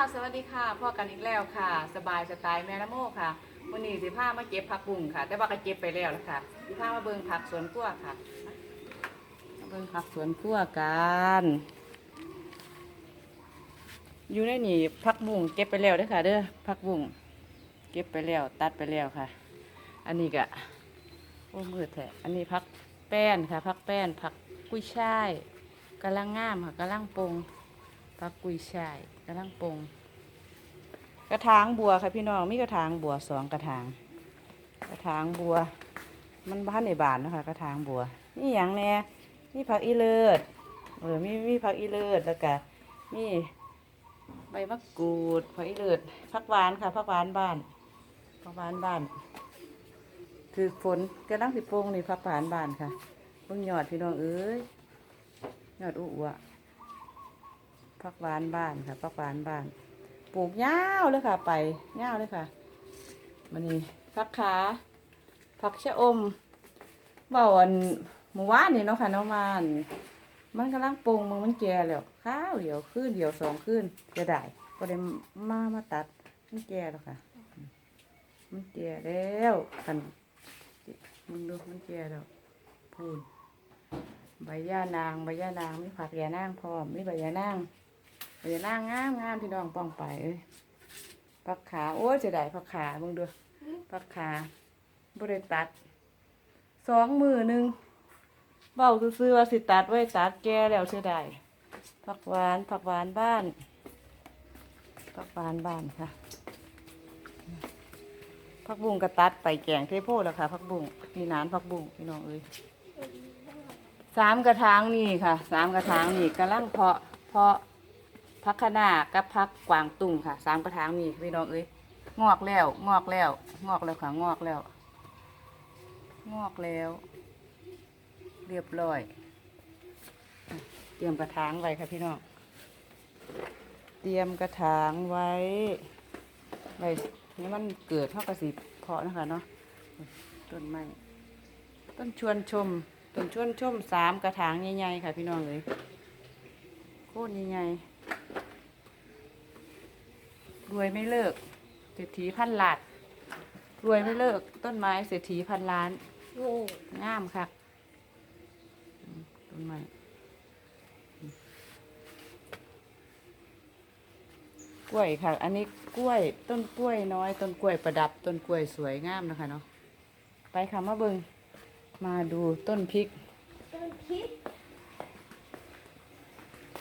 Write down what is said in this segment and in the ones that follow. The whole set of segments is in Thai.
สวัสดีค่ะพ่อกันอีกแล้วค่ะ สบายสไตล์แม่ละโมค่ะวันนี้สิพามาเก็บผักบุ้งค่ะ แต่ว่าก็เก็บไปแล้วแล้วค่ะสิพามาเบิ่งผักสวนครัวค่ะมาเบิ่งผักสวนครัวกันอยู่ในนี่ผักบุ้งเก็บไปแล้วเด้อค่ะ เด้อผักบุ้งเก็บไปแล้ว ตัดไปแล้วค่ะ อันนี้ก็โอ้มืดแท้อันนี้ผักแป้นค่ะผักแป้นผักกุ้ยช่ายกำลังงามค่ะกำลังปรุง ผักกุยช่ายกระลังปงกระถางบัวค่ะพี่น้องมีกระถางบัวสองกระถาง กระถางบัว มันบ้านในบ้านนะคะกระถางบัวนี่อย่างแน่นี่ผักอีเลิศเออมีมีผักอีเลิศแล้วก็มีใบมะกรูดผักอีเลิศผักหวานค่ะผักหวานบ้านผักหวานบ้านถือฝนกำลังสิโปงนี่ผักหวานบ้านค่ะเพิ่งยอดพี่น้องเอ้ยยอดอุ้ว ผักหวานบ้านค่ะผักหวานบ้าน ปลูกยาวเลยค่ะ ไปยาวเลยค่ะมันนี่ผักขาผักชะอมเบาอันหมู่ว่านนี่เนาะค่ะเนาะมาอันมันกำลังปรุงมันมันแก่แล้วข้าวเดียวคืนเดียวสองคืนจะได้ก็ได้มามาตัดมันแก่แล้วค่ะ มันแก่แล้วคันมึงดูมันแก่แล้วพูนใบย่านางใบย่านางมีผักแยานางพร้อมมีใบยานาง ใบยานางงามงามพี่น้องป้องไปเอ้ยผักขาโอ้ยจะได้ผักขามึงดูผักขาบริตัดสองมือหนึ่งเบาซื้อว่าสิตัดไว้ตัดแก่แล้วเสียดายผักหวานผักหวานบ้านผักหวานบ้านค่ะผักบุ้งกระตัดไปแกงเทโพแล้วค่ะผักบุ้งนี่นานผักบุ้งพี่น้องเอ้ยสามกระถางนี่ค่ะสามกระถางนี่กำลังเพาะเพาะ พักขนากับพักกวางตุ้งค่ะสามกระถางมีพี่น้องเอ้ยงอกแล้ว งอกแล้ว งอกแล้วค่ะงอกแล้ว งอกแล้ว เรียบร้อยเตรียมกระถางไว้ค่ะพี่น้องเตรียมกระถางไว้ไว้นี่มันเกิดเท่ากับสีเพาะนะคะเนาะต้นไม้ต้นชวนชมต้นชวนชมสามกระถางใหญ่ๆค่ะพี่น้องเลยโค่นใหญ่ๆ รวยไม่เลิก เศรษฐีพันล้านรวยไม่เลิก ต้นไม้เศรษฐีพันล้านโง่งามค่ะอืมต้นไม้อืมกล้วยค่ะ อันนี้กล้วยต้นกล้วยน้อย ต้นกล้วยประดับ ต้นกล้วยสวยงามนะคะเนาะไปค่ะมาเบิงมาดูต้นพริก ต้นพริก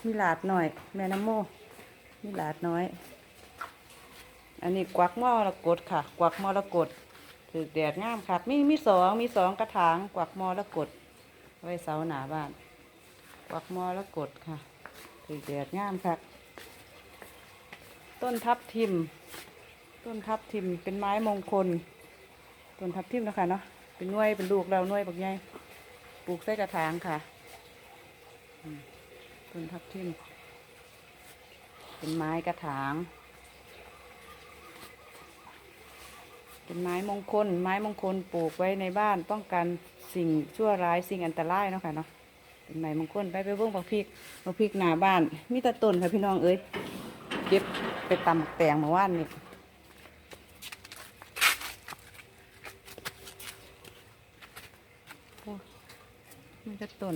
มีหลาดหน่อย แม่น้ำโมมีหลาดน้อย อันนี้กวักมอระกดค่ะ กวักมอระกดถือแดดงามค่ะมีมีสองมีสองกระถางกวักมอระกด ไว้เสาหนาบ้าน กวักมอระกดค่ะถือแดดงามค่ะ ต้นทับทิม ต้นทับทิมเป็นไม้มงคล ต้นทับทิมนะคะเนาะเป็นน่วยเป็นลูกเราหน่วยบักใหญ่ปลูกใส่กระถางค่ะต้นทับทิมเป็นไม้กระถาง เป็นไม้มงคล ไม้มงคลปลูกไว้ในบ้านป้องกันสิ่งชั่วร้ายสิ่งอันตรายเนาะค่ะเนาะเป็นไม้มงคลไปไปเบิ่งบักพริกบักพริกหน้าบ้านมีแต่ต้นค่ะพี่น้องเอ้ยเก็บไปตำแตงเมื่อวานนี่มีแต่ต้น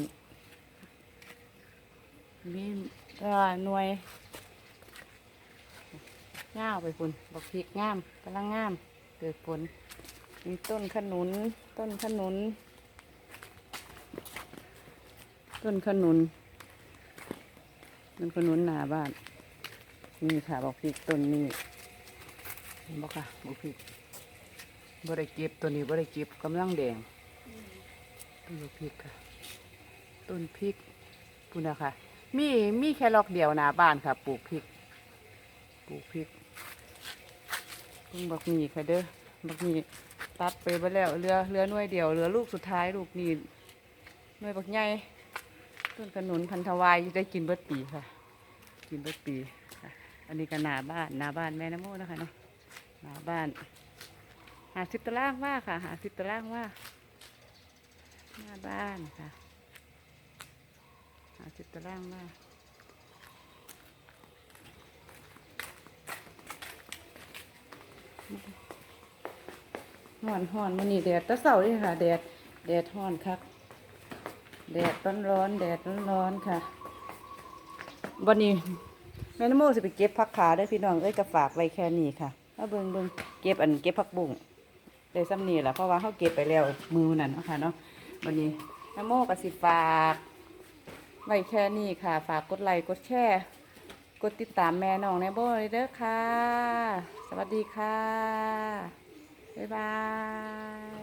มีเอ่อหน่วยง่าวไปคุณบักพริกงามกำลังงาม กิดผล มีต้นขนุน ต้นขนุน ต้นขนุน ต้นขนุนหนาบ้าน นี่ค่ะบักพริกต้นนี้เห็นบ่ค่ะบักพริกบริเก็บตัวนี้บริเก็บกำลังแดงต้นบักพริกค่ะ ต้นพริกปุ่นนะคะมีมีแค่ลอกเดียวหนาบ้านค่ะ ปลูกพริก ปลูกพริก เพิ่งบักมีค่ะเด้อบักมีตัดไปไปแล้วเหลือเหลือหน่วยเดียวเหลือลูกสุดท้ายลูกนี่หน่วยบักใหญ่ต้นขนุนพันธวายได้กินเบิดปีค่ะ กินเบิดปีอันนี้ก็หนาบ้านหนาบ้านแม่น้ำโมนะคะเนาะหนาบ้านหาสิบตารางว่าค่ะ หาสิบตารางว่าหน้าบ้านค่ะหาสิบตารางว่า ฮ้อนฮ้อนมื้อนี้แดดตะเช้าเลยค่ะ แดดแดดฮ้อนคักแดดร้อนๆแดดร้อนๆค่ะ วันนี้แม่นโมสิไปเก็บผักขาได้พี่น้องเอ้ยก็ฝากไว้แค่นี้ค่ะมาเบิงเบิงเก็บอันเก็บผักบุ้งได้ซ้ำนี่แหละเพราะว่าเขาเก็บไปแล้วมือนั่นนะคะเนาะวันนี้แม่โมก็สิฝากไว้แค่นี้ค่ะ ฝากกดไลค์กดแชร์กดติดตามแม่น้องในโบเลยเด้อค่ะ สวัสดีค่ะ บ๊ายบาย